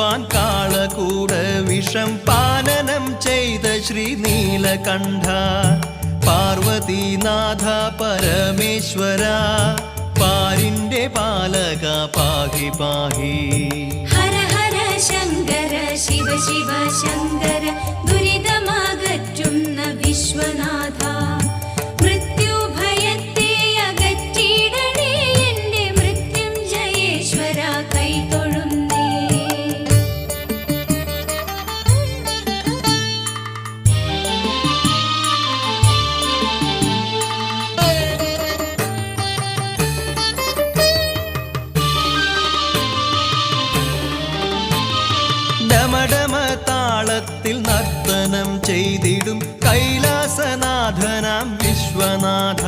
വധിക്കുവാൻ കാളകൂട വിഷം പാനനം ചെയ്ത ശ്രീ നീലകണ്ഠ പാർവതീനാഥ പരമേശ്വര പാരിന്റെ പാലക പാഹി പാഹി ഹര ഹര ശങ്കര ശിവ ശിവ ശങ്കര കടമ താളത്തിൽ നർത്തനം ചെയ്തിടും കൈലാസനാഥനാം വിശ്വനാഥ.